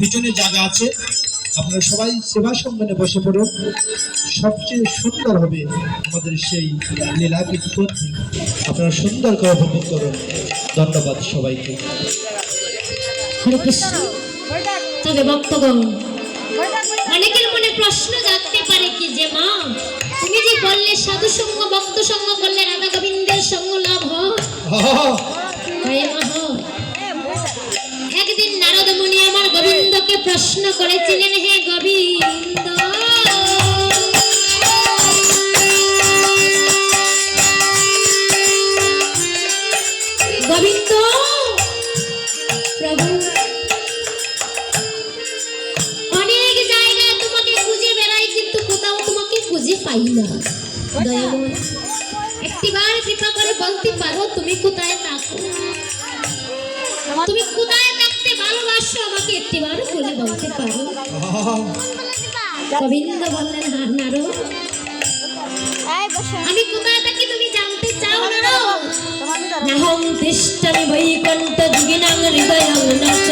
পিছনে জায়গা আছে। আপনারা সবাই সেবা সম্মানে বসে পড়ুন। সবচেয়ে সুন্দর হবে আমাদের সেই লীলা কীর্তন। আপনারা সুন্দর করে উপভোগ করুন। ধন্যবাদ সবাইকে। হরে কৃষ্ণ। তবে ভক্তগণ অনেকের মনে প্রশ্ন জাগতে পারে কি যে মা তুমি যে বললে সাধু সঙ্গ ভক্ত সঙ্গ করলে রাধা গোবিন্দের সঙ্গ লাভ হয়? হয় মা হয়। গোবিন্দকে প্রশ্ন করেছিলেন, হে গোবিন্দ গোবিন্দ, প্রভু, অনেক জায়গায় তোমাকে খুঁজে বেড়াই, কিন্তু কোথাও তোমাকে খুঁজে পাই না। একটিবার কৃপা করে বলতে পারো, তুমি কোথায় থাকো? তুমি কোথায় আমাকে একটিবার বলে বলতে পারো! গোবিন্দ বললেন হা নারো আমি কোথায় থাকি তুমি জানতে চাও নারো নাহং তিষ্ঠামি বৈকুণ্ঠ যোগিনাং হৃদয়াং নাচ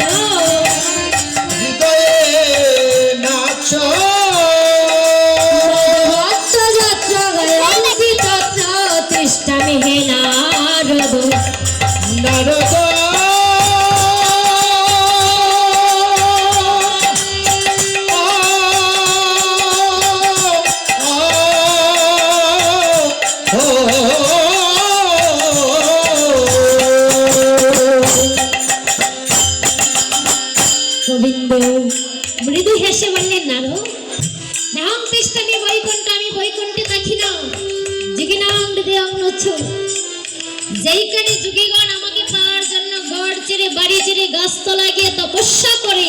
গোবিন্দ মৃদু হেসে বললেন নারো নাহং তিষ্ঠামি বৈকুণ্ঠ আমি বৈকুণ্ঠে থাকি না। যোগিনাং হৃদয়াং নাচ যেইখানে যুগীগণ আমাকে পাওয়ার জন্য গড় ছেড়ে বাড়ি ছেড়ে গাছতলা গিয়ে তপস্যা করে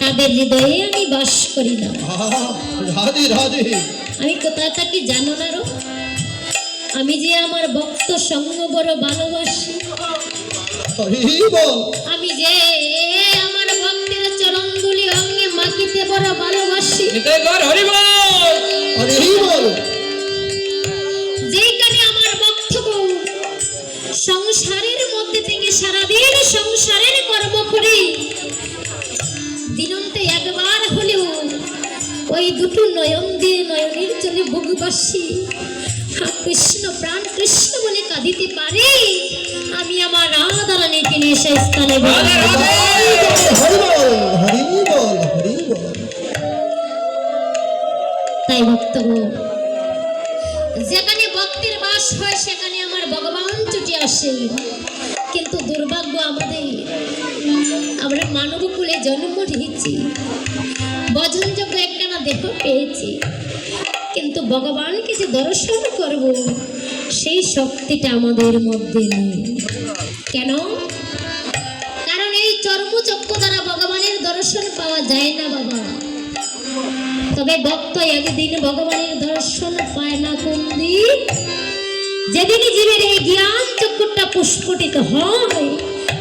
তাদের হৃদয়ে আমি বাস করি না। রাধে রাধে। আমি কোথায় থাকি জানো না রো? আমি যে আমার ভক্ত সঙ্গ বড় ভালোবাসি আমি যে বড় ভালোবাসি। হরি বল। যেইখানে আমার ভক্তগণ সংসারের মধ্যে থেকে সারাদিন সংসারের কর্ম করে। দিনন্তে একবার হলেও ওই দুটো নয়ন দিয়ে নয়নের চলে ভোগবাসী কৃষ্ণ প্রাণ কৃষ্ণ বলে কাঁদিতে পারে। আমি আমার রাধা রানীকে নিয়ে সে স্থানে যেখানে ভক্তের বাস হয়, সেখানে আমার ভগবান ছুটে আসে। কিন্তু দুর্ভাগ্য আমাদের, আমরা মানব কুলে জন্ম নিয়েছি। বজনযোগ্য একখানা দেহ পেয়েছি। কিন্তু ভগবানকে যে দর্শন করব, সেই শক্তিটা আমাদের মধ্যে নেই। কেন? কারণ এই চর্মচক্র দ্বারা ভগবানের দর্শন পাওয়া যায় না বাবা। তবে ভক্ত একদিন ভগবানের দর্শন পায় না কোন দিন যেদিন জীবের এই জ্ঞান চক্ষুরটা পুষ্পটিত হয়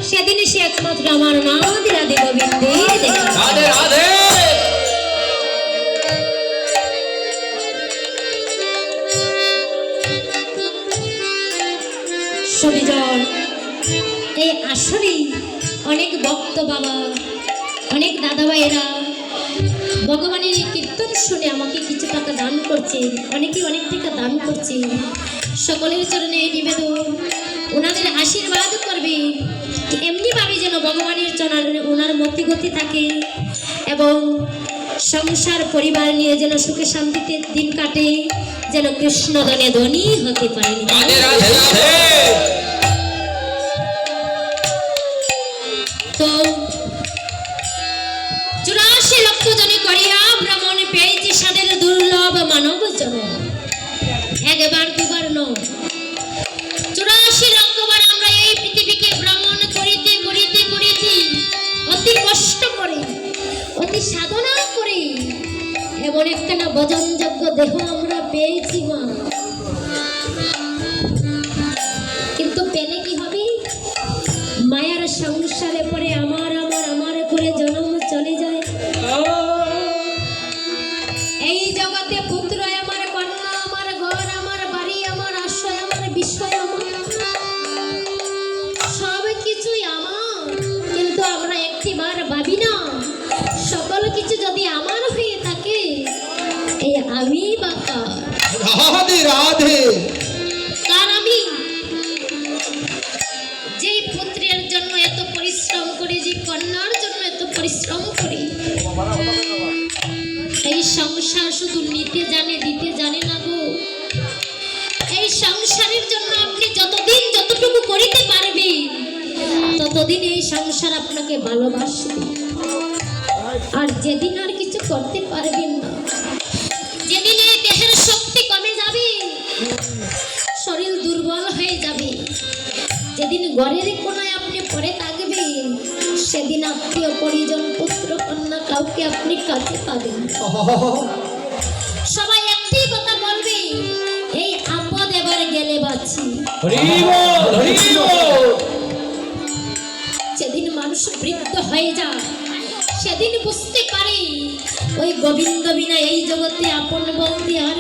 সেদিন সে একমাত্র আমার নাদি রাধে গোবিন্দে রাধে রাধে! সবিজয় এই আসরেই অনেক ভক্ত বাবা অনেক দাদা ভাইয়েরা ভগবানের এই কীর্তন শুনে আমাকে কিছু টাকা দান করছে, অনেকে অনেক টাকা দান করছে। সকলের চরণে নিবেদন। ওনাদের আশীর্বাদ করবে। এমনিভাবে যেন ভগবানের চরণে ওনার মতিগতি থাকে এবং সংসার, পরিবার নিয়ে যেন সুখে শান্তিতে দিন কাটে, যেন কৃষ্ণ কৃষ্ণদনে ধনী হতে পারে দুর্লভ মানব জন একবার ভাবি না সকল কিছু যদি আমার হয়ে থাকে আমি? যে পুত্রের জন্য এত পরিশ্রম করি যে কন্যার জন্য এত পরিশ্রম করি এই সংসার শুধু নিতে জানে দিতে জানে না গো। এই সংসারের জন্য ততদিন এই সংসার আপনাকে ভালোবাসবে, আর যেদিন আর কিছু করতে পারবেন না, যেদিন এই দেহের শক্তি কমে যাবে, শরীর দুর্বল হয়ে যাবে, যেদিন ঘরের কোনায় আপনি পরে থাকবেন সেদিন আত্মীয় পরিজন, পুত্র, কন্যা কাউকে আপনি কাছে পাবেন সবাই একটি কথা বলবে, এই আপদ এবার গেলে বাঁচি। মানুষ বৃদ্ধ হয়ে যায় সেদিন বুঝতে পারি, ওই গোবিন্দ বিনা এই জগতে আপন বলতে আর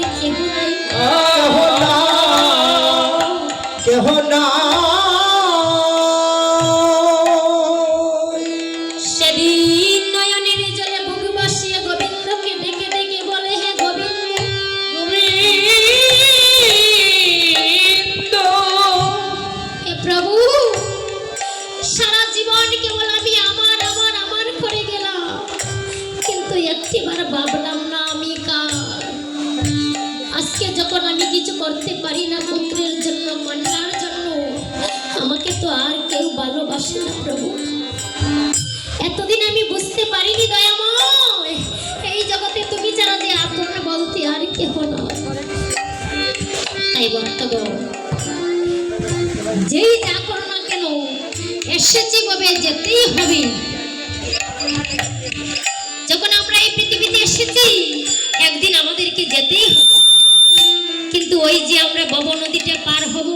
কেউ প্রভু। এতদিন আমি বুঝতে পারিনি দয়াময়, এই জগতে তুমি ছাড়া যে আপন বলতে আর কেহ না তাই ভক্তগণ যেই যা করো না কেন, এসেছি কবে যেতেই হবে। যখন আমরা এই পৃথিবীতে এসেছি, একদিন আমাদেরকে যেতেই হবে। কিন্তু ওই যে আমরা বব নদীটা পার হব,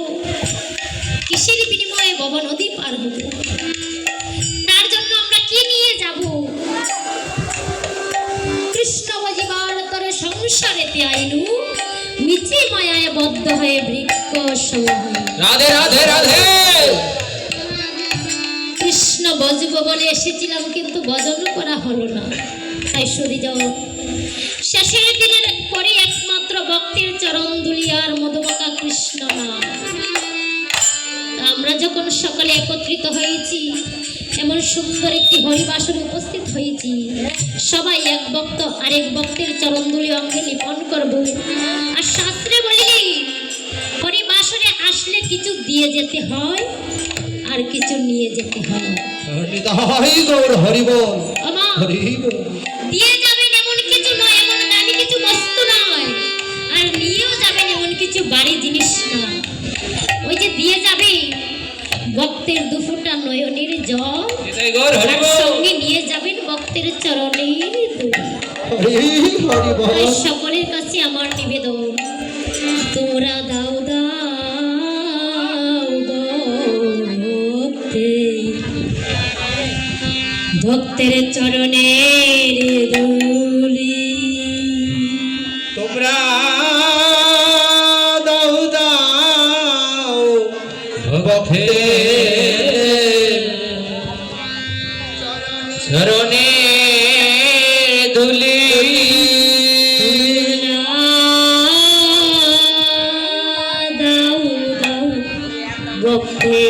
কিসের বিনিময়ে বব নদী পার হব? সংসারেতে আইনু মিছে মায়ায় বদ্ধ হয়ে বৃক্ষ সময় রাধে রাধে রাধে! কৃষ্ণ বজব বলে এসেছিলাম কিন্তু ভজন করা হলো না। তাই সরি যাও। শেষের দিনের পরে একমাত্র ভক্তের চরণ দুলিয়ার মধুমাকা কৃষ্ণ নাম আমরা যখন সকালে একত্রিত হয়েছি এমন সুন্দর একটি হরিবাসনে উপস্থিত হয়েছি। সবাই এক ভক্ত আরেক ভক্তের চরণ দুলি অঙ্গে নিপন করব। আর শাস্ত্রে বলিলেন হরিবাসনে আসলে কিছু দিয়ে যেতে হয় আর কিছু নিয়ে যেতে হয়। বল। বল। দিয়ে যাবেন এমন কিছু নয় এমন দামি কিছু বস্তু নয় আর নিয়েও যাবেন এমন কিছু বাড়ি জিনিস নয়। ভক্তের দুফোটা নয়নের জল। নিতাই গৌর হরি আর বল। সঙ্গে নিয়ে যাবেন ভক্তের চরণের দুল। হরি হরি বল। তাই সকলের কাছে আমার নিবেদন। তোমরা দাও দাও ভক্তের চরণের দুলি। চরণে ভক্তে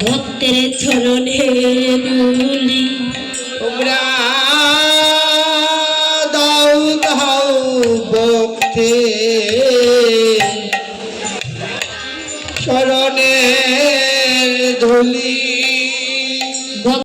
ভক্তের চরণে দুলি